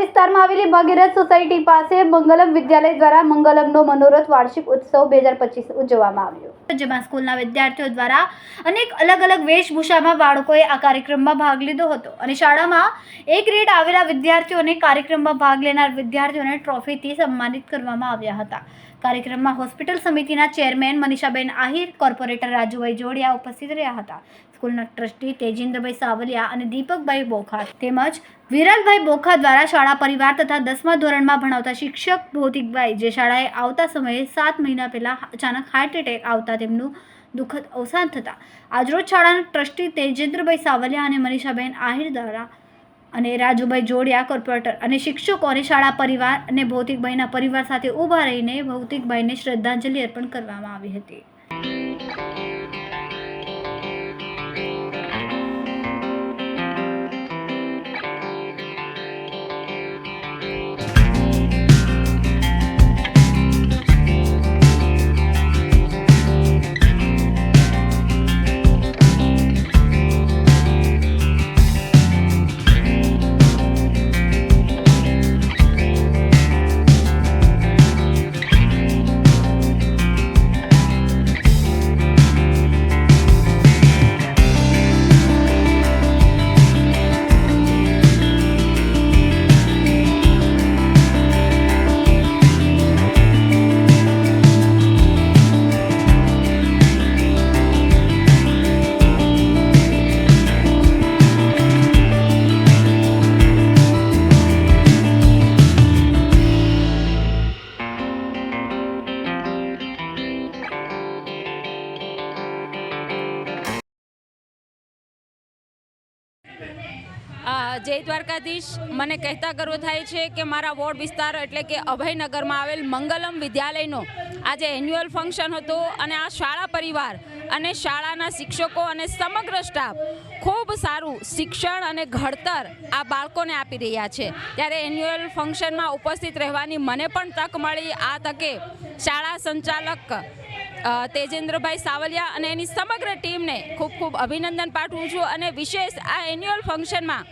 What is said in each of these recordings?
વિસ્તારમાં આવેલી ભાગીરથ સોસાયટી પાસે મંગલમ વિદ્યાલય દ્વારા મંગલમનો મનોરથ વાર્ષિક ઉત્સવ બે હજાર પચીસ ઉજવવામાં આવ્યો. જેમાં સ્કૂલના વિદ્યાર્થીઓ દ્વારા અનેક અલગ અલગ વેશભૂષામાં બાળકોએ આ કાર્યક્રમમાં ભાગ લીધો હતો. અને શાળામાં એક ગ્રેડ આવેલા વિદ્યાર્થીઓને કાર્યક્રમમાં ભાગ લેનાર વિદ્યાર્થીઓને ટ્રોફીથી સન્માનિત કરવામાં આવ્યા હતા. કાર્યક્રમમાં હોસ્પિટલ સમિતિના ચેરમેન મનીષાબેન આહિર, કોર્પોરેટર રાજુભાઈ જોડિયા ઉપસ્થિત રહ્યા હતા. સ્કૂલના ટ્રસ્ટી તેજેન્દ્રભાઈ સાવલિયા અને દીપકભાઈ બોખા તેમજ વિરલભાઈ બોખા દ્વારા શાળા પરિવાર તથા દસમા ધોરણમાં ભણાવતા શિક્ષક ભૌતિકભાઈ જે શાળાએ આવતા સમયે સાત મહિના પહેલાં અચાનક હાર્ટ એટેક આવતા તેમનું દુઃખદ અવસાન થતાં. આજરોજ શાળાના ટ્રસ્ટી તેજેન્દ્રભાઈ સાવલિયા અને મનીષાબેન આહિર દ્વારા અને રાજુભાઈ જોડિયા કોર્પોરેટર અને શિક્ષકો અને શાળા પરિવાર અને ભૌતિકભાઈના પરિવાર સાથે ઊભા રહીને ભૌતિકભાઈને શ્રદ્ધાંજલિ અર્પણ કરવામાં આવી હતી. જય દ્વારકાધીશ મને કહેતા ગર્વ થાય છે કે મારા વોર્ડ વિસ્તાર એટલે કે અભયનગરમાં આવેલ મંગલમ વિદ્યાલયનો આજે એન્યુઅલ ફંક્શન હતું અને આ શાળા પરિવાર અને શાળાના શિક્ષકો અને સમગ્ર સ્ટાફ ખૂબ સારું શિક્ષણ અને ઘડતર આ બાળકોને આપી રહ્યા છે. ત્યારે એન્યુઅલ ફંક્શનમાં ઉપસ્થિત રહેવાની મને પણ તક મળી. આ તકે શાળા સંચાલક તેજેન્દ્રભાઈ સાવલિયા અને એની સમગ્ર ટીમને ખૂબ ખૂબ અભિનંદન પાઠવું છું અને વિશેષ આ એન્યુઅલ ફંક્શનમાં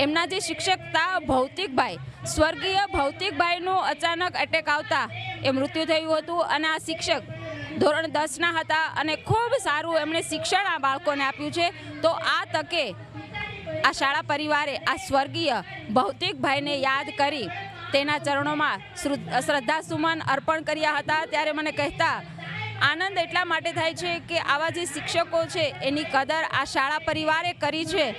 એમના જે શિક્ષક હતા ભૌતિકભાઈ, સ્વર્ગીય ભૌતિકભાઈનું અચાનક એટેક આવતા એ મૃત્યુ થયું હતું અને આ શિક્ષક ધોરણ દસના હતા અને ખૂબ સારું એમણે શિક્ષણ આ બાળકોને આપ્યું છે. તો આ તકે આ શાળા પરિવારે આ સ્વર્ગીય ભૌતિકભાઈને યાદ કરી તેના ચરણોમાં શ્રુ- શ્રદ્ધાસુમન અર્પણ કર્યા હતા. ત્યારે મને કહેતા આનંદ એટલા માટે થાય છે કે આવા જે શિક્ષકો છે એની કદર આ શાળા પરિવારે કરી છે.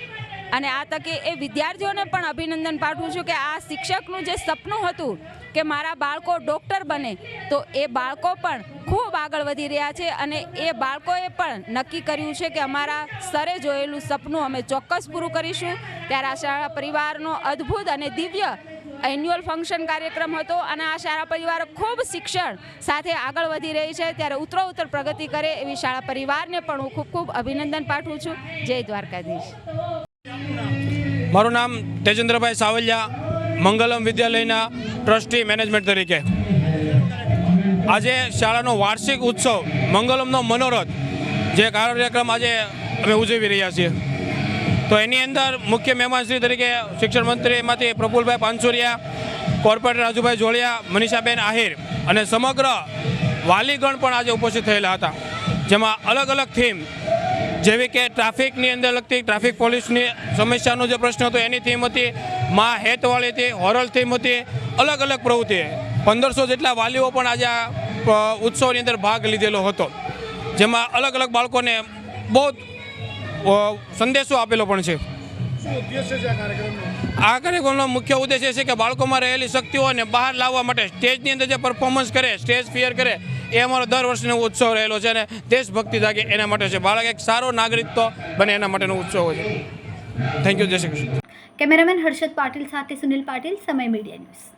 અને આ તકે એ વિદ્યાર્થીઓને પણ અભિનંદન પાઠવું છું કે આ શિક્ષકનું જે સપનું હતું કે મારા બાળકો ડૉક્ટર બને, તો એ બાળકો પણ ખૂબ આગળ વધી રહ્યા છે અને એ બાળકોએ પણ નક્કી કર્યું છે કે અમારા સરે જોયેલું સપનું અમે ચોક્કસ પૂરું કરીશું. ત્યારે આ શાળા પરિવારનો અદ્ભુત અને દિવ્ય એન્યુઅલ ફંક્શન કાર્યક્રમ હતો અને આ શાળા પરિવાર ખૂબ શિક્ષણ સાથે આગળ વધી રહી છે. ત્યારે ઉત્તરોત્તર પ્રગતિ કરે એવી શાળા પરિવારને પણ હું ખૂબ ખૂબ અભિનંદન પાઠવું છું. જય દ્વારકાધીશ. મારું નામ તેજેન્દ્રભાઈ સાવલિયા, મંગલમ વિદ્યાલયના ટ્રસ્ટી મેનેજમેન્ટ તરીકે. આજે શાળાનો વાર્ષિક ઉત્સવ, મંગલમનો મનોરથ, જે કાર્યક્રમ આજે અમે ઉજવી રહ્યા છીએ. તો એની અંદર મુખ્ય મહેમાનશ્રી તરીકે શિક્ષણ મંત્રીમાંથી પ્રફુલભાઈ પાનસુરિયા, કોર્પોરેટર રાજુભાઈ જોડિયા મનીષાબેન આહિર અને સમગ્ર વાલીગણ પણ આજે ઉપસ્થિત થયેલા હતા. જેમાં અલગ અલગ થીમ જેવી કે ટ્રાફિકની અંદર લગતી ટ્રાફિક પોલીસની સમસ્યાનો જે પ્રશ્ન હતો એની થીમ હતી માં હેતવાળી હતી હોરલ થીમ હતી અલગ અલગ પ્રવૃત્તિ. પંદરસો જેટલા વાલીઓ પણ આજે આ ઉત્સવની અંદર ભાગ લીધેલો હતો. જેમાં અલગ અલગ બાળકોને બહુ સંદેશો આપેલો પણ છે. આ કાર્યક્રમનો? મુખ્ય ઉદ્દેશ એ છે કે બાળકોમાં રહેલી શક્તિઓને બહાર લાવવા માટે સ્ટેજની અંદર જે પરફોર્મન્સ કરે સ્ટેજ ફિયર કરે એ અમારો દર વર્ષનો ઉત્સવ રહેલો છે અને દેશભક્તિ જાગે એના માટે છે. બાળક એક સારો નાગરિક બને એના માટેનો ઉત્સવ છે. Thank you Jai Shri Krishna. Cameraman Harshad Patil સાથે સુનિલ પાટીલ, સમય મીડિયા ન્યૂઝ.